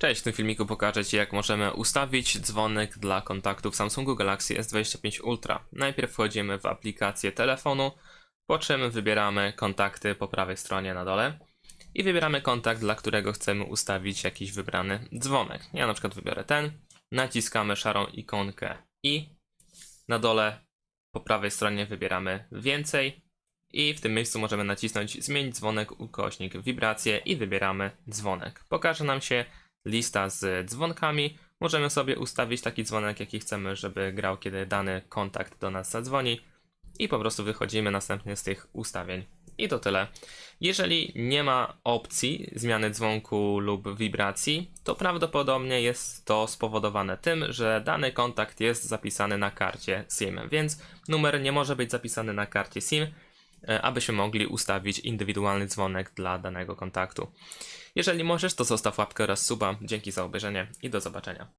Cześć, w tym filmiku pokażę Ci jak możemy ustawić dzwonek dla kontaktów Samsungu Galaxy S25 Ultra. Najpierw wchodzimy w aplikację telefonu, po czym wybieramy kontakty po prawej stronie na dole i wybieramy kontakt, dla którego chcemy ustawić jakiś wybrany dzwonek. Ja na przykład wybiorę ten, naciskamy szarą ikonkę i na dole po prawej stronie wybieramy więcej i w tym miejscu możemy nacisnąć zmień dzwonek ukośnik wibracje i wybieramy dzwonek. Pokaże nam się lista z dzwonkami. Możemy sobie ustawić taki dzwonek, jaki chcemy, żeby grał, kiedy dany kontakt do nas zadzwoni. I po prostu wychodzimy następnie z tych ustawień. I to tyle. Jeżeli nie ma opcji zmiany dzwonku lub wibracji, to prawdopodobnie jest to spowodowane tym, że dany kontakt jest zapisany na karcie SIM, więc numer nie może być zapisany na karcie SIM, abyśmy mogli ustawić indywidualny dzwonek dla danego kontaktu. Jeżeli możesz, to zostaw łapkę oraz suba. Dzięki za obejrzenie i do zobaczenia.